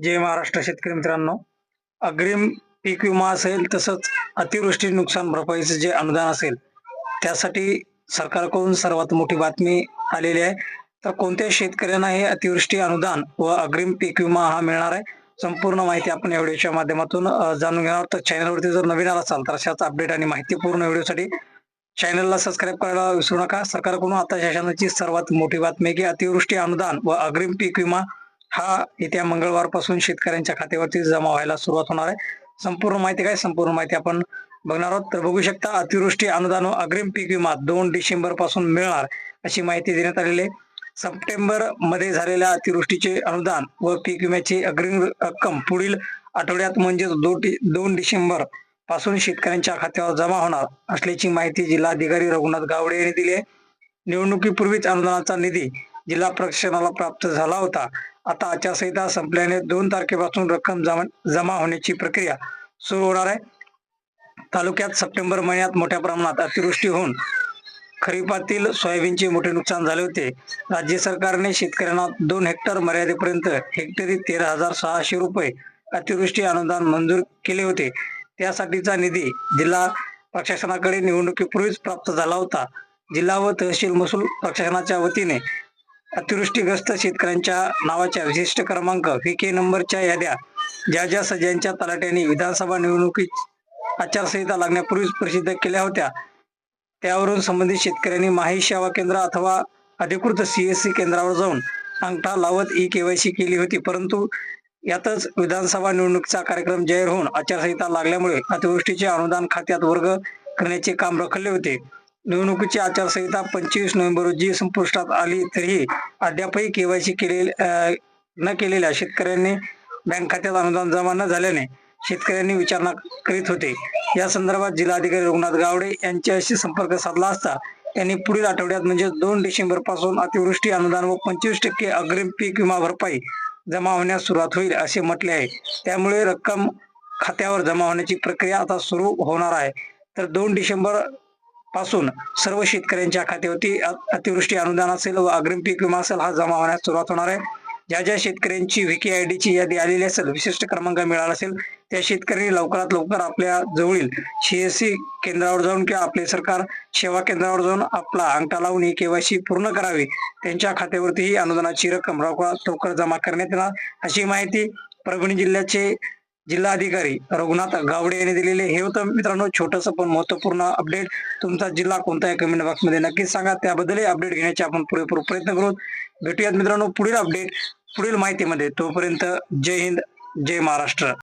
जय महाराष्ट्र शेतकरी मित्रांनो. अग्रिम पीक विमा असेल तसंच अतिवृष्टी नुकसान भरपाईचं जे अनुदान असेल त्यासाठी सरकारकडून सर्वात मोठी बातमी आलेली आहे. तर कोणत्या शेतकऱ्यांना हे अतिवृष्टी अनुदान व अग्रिम पीक विमा हा मिळणार आहे संपूर्ण माहिती आपण या व्हिडिओच्या माध्यमातून जाणून घेणार तर चॅनलवरती जर नवीन आला असाल तर अशाच अपडेट आणि माहितीपूर्ण व्हिडिओसाठी चॅनलला सबस्क्राईब करायला विसरू नका. सरकारकडून आता शासनाची सर्वात मोठी बातमी की अतिवृष्टी अनुदान व अग्रिम पीक विमा हा येत्या मंगळवारपासून शेतकऱ्यांच्या खात्यावरती जमा व्हायला सुरुवात होणार आहे. संपूर्ण माहिती काय? संपूर्ण माहिती आपण बघणार आहोत. तर बघू शकता अतिवृष्टी अनुदान व अग्रिम पीक विमा दोन डिसेंबरपासून मिळणार अशी माहिती देण्यात आलेली आहे. सप्टेंबरमध्ये झालेल्या अतिवृष्टीचे अनुदान व पीक विम्याची अग्रिम रक्कम पुढील आठवड्यात म्हणजेच दोन दोन डिसेंबरपासून शेतकऱ्यांच्या खात्यावर जमा होणार असल्याची माहिती जिल्हाधिकारी रघुनाथ गावडे यांनी दिली आहे. निवडणुकीपूर्वीच अनुदानाचा निधी जिल्हा प्रशासनाला प्राप्त झाला होता. आता आचारसंहिता संपल्याने दोन तारखेपासून रक्कम जमा जमा होण्याची प्रक्रिया सुरू होणार आहे. तालुक्यात सप्टेंबर महिन्यात मोठ्या प्रमाणात अतिवृष्टी होऊन खरीपातील सोयाबीनचे मोठे नुकसान झाले होते. राज्य सरकारने शेतकऱ्यांना दोन हेक्टर मर्यादेपर्यंत हेक्टरी तेरा हजार सहाशे रुपये अतिवृष्टी अनुदान मंजूर केले होते. त्यासाठीचा निधी जिल्हा प्रशासनाकडे निवडणुकीपूर्वीच प्राप्त झाला होता. जिल्हा व तहसील महसूल प्रशासनाच्या वतीने अतिवृष्टीग्रस्त शेतकऱ्यांच्या नावाच्या विशिष्ट क्रमांक व्ही के नंबरच्या याद्या ज्या ज्या सज्यांच्या तलाट्यांनी विधानसभा निवडणुकी आचारसंहिता लागण्यापूर्वीच प्रसिद्ध केल्या होत्या त्यावरून संबंधित शेतकऱ्यांनी माही सेवा केंद्र अथवा अधिकृत सीएससी केंद्रावर जाऊन अंगठा लावत ई केवायसी केली होती. परंतु यातच विधानसभा निवडणुकीचा कार्यक्रम जाहीर होऊन आचारसंहिता लागल्यामुळे अतिवृष्टीचे अनुदान खात्यात वर्ग करण्याचे काम रखडले होते. निवडणुकीची आचारसंहिता पंचवीस नोव्हेंबर रोजी संपुष्टात आली तरीही अद्यापही केवायसी केलेली न केलेल्या शेतकऱ्यांनी बँक खात्यात अनुदान जमा न झाल्याने शेतकऱ्यांनी विचारणा करीत होते. या संदर्भात जिल्हाधिकारी रघुनाथ गावडे यांच्याशी संपर्क साधला असता त्यांनी पुढील आठवड्यात म्हणजे दोन डिसेंबरपासून अतिवृष्टी अनुदान व पंचवीस टक्के अग्रिम पीक विमा भरपाई जमा होण्यास सुरुवात होईल असे म्हटले आहे. त्यामुळे रक्कम खात्यावर जमा होण्याची प्रक्रिया आता सुरू होणार आहे. तर दोन डिसेंबर पासून सर्व शेतकऱ्यांच्या खात्यावरती अतिवृष्टी अनुदान असेल व अग्रिम पीक विमा असेल हा जमा होण्यास सुरुवात होणार आहे. ज्या ज्या शेतकऱ्यांची व्हीके आय ची यादी आलेली असेल विशिष्ट क्रमांक मिळाला असेल त्या शेतकऱ्यांनी लवकरात लवकर आपल्या जवळील सीएससी केंद्रावर जाऊन किंवा आपले सरकार सेवा केंद्रावर जाऊन आपला अंगठा लावून ही केवायसी पूर्ण करावी त्यांच्या खात्यावरती ही अनुदानाची रक्कम लवकरात लवकर जमा करण्यात येणार. अशी माहिती परभणी जिल्ह्याचे जिल्हाधिकारी रघुनाथ गावडे यांनी दिलेले हे होतं. मित्रांनो छोटस पण महत्त्वपूर्ण अपडेट तुमचा जिल्हा कोणता आहे कमेंट बॉक्समध्ये नक्कीच सांगा. त्याबद्दलही अपडेट घेण्याचे आपण पुरेपूर प्रयत्न करू. भेटूयात मित्रांनो पुढील अपडेट पुढील माहितीमध्ये. तोपर्यंत जय हिंद जय महाराष्ट्र.